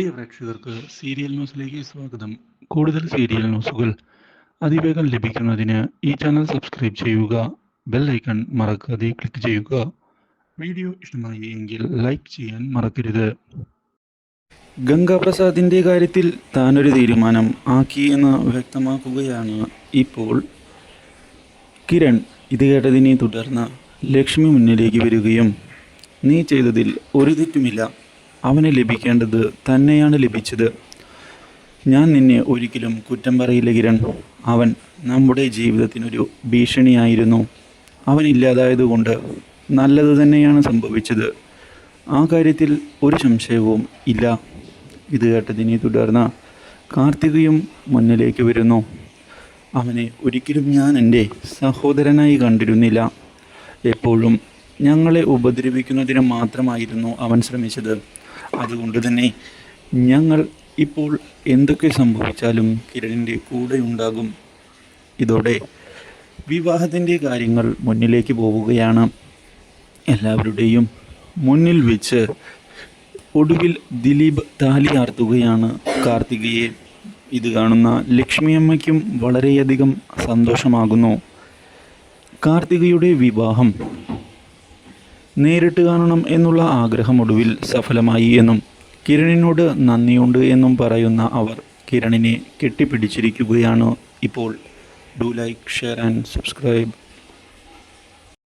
പ്രിയ പ്രേക്ഷകർക്ക് സീരിയൽ ന്യൂസിലേക്ക് സ്വാഗതം. കൂടുതൽ സീരിയൽ ന്യൂസുകൾ അതിവേഗം ലഭിക്കുന്നതിന് ഈ ചാനൽ സബ്സ്ക്രൈബ് ചെയ്യുക ബെൽ ഐക്കൺ മറക്കാതെ ക്ലിക്ക് ചെയ്യുക. വീഡിയോ ഇഷ്ടമായി എങ്കിൽ ലൈക്ക് ചെയ്യാൻ മറക്കരുത്. ഗംഗാപ്രസാദിന്റെ കാര്യത്തിൽ താനൊരു തീരുമാനം ആക്കി എന്ന് വ്യക്തമാക്കുകയാണ് ഇപ്പോൾ കിരൺ. ഇത് കേട്ടതിനെ തുടർന്ന് ലക്ഷ്മി മുന്നിലേക്ക് വരികയും നീ ചെയ്തതിൽ ഒരു തെറ്റുമില്ല. അവന് ലഭിക്കേണ്ടത് തന്നെയാണ് ലഭിച്ചത്. ഞാൻ നിന്നെ ഒരിക്കലും കുറ്റം പറയില്ല കിരൺ. അവൻ നമ്മുടെ ജീവിതത്തിനൊരു ഭീഷണിയായിരുന്നു. അവൻ ഇല്ലാതായതുകൊണ്ട് നല്ലത് തന്നെയാണ് സംഭവിച്ചത്. ആ കാര്യത്തിൽ ഒരു സംശയവും ഇല്ല. ഇത് കേട്ടതിനെ തുടർന്ന് കാർത്തികയും മുന്നിലേക്ക് വരുന്നു. അവനെ ഒരിക്കലും ഞാൻ എന്റെ സഹോദരനായി കണ്ടിരുന്നില്ല. എപ്പോഴും ഞങ്ങളെ ഉപദ്രവിക്കുന്നതിന് മാത്രമായിരുന്നു അവൻ ശ്രമിച്ചത്. അതുകൊണ്ട് തന്നെ ഞങ്ങൾ ഇപ്പോൾ എന്തൊക്കെ സംഭവിച്ചാലും കിരണിന്റെ കൂടെ ഉണ്ടാകും. ഇതോടെ വിവാഹത്തിന്റെ കാര്യങ്ങൾ മുന്നിലേക്ക് പോവുകയാണ്. എല്ലാവരുടെയും മുന്നിൽ വെച്ച് ഒടുവിൽ ദിലീപ് താലിയാർത്തുകയാണ് കാർത്തികയെ ഇത് കാണുന്ന ലക്ഷ്മിയമ്മയ്ക്കും വളരെയധികം സന്തോഷമാകുന്നു. കാർത്തികയുടെ വിവാഹം നേരിട്ട് കാണണം എന്നുള്ള ആഗ്രഹം ഒടുവിൽ സഫലമായി എന്നും കിരണിനോട് നന്ദിയുണ്ട് എന്നും പറയുന്ന അവർ കിരണിനെ കെട്ടിപ്പിടിച്ചിരിക്കുകയാണ് ഇപ്പോൾ. Do like share and subscribe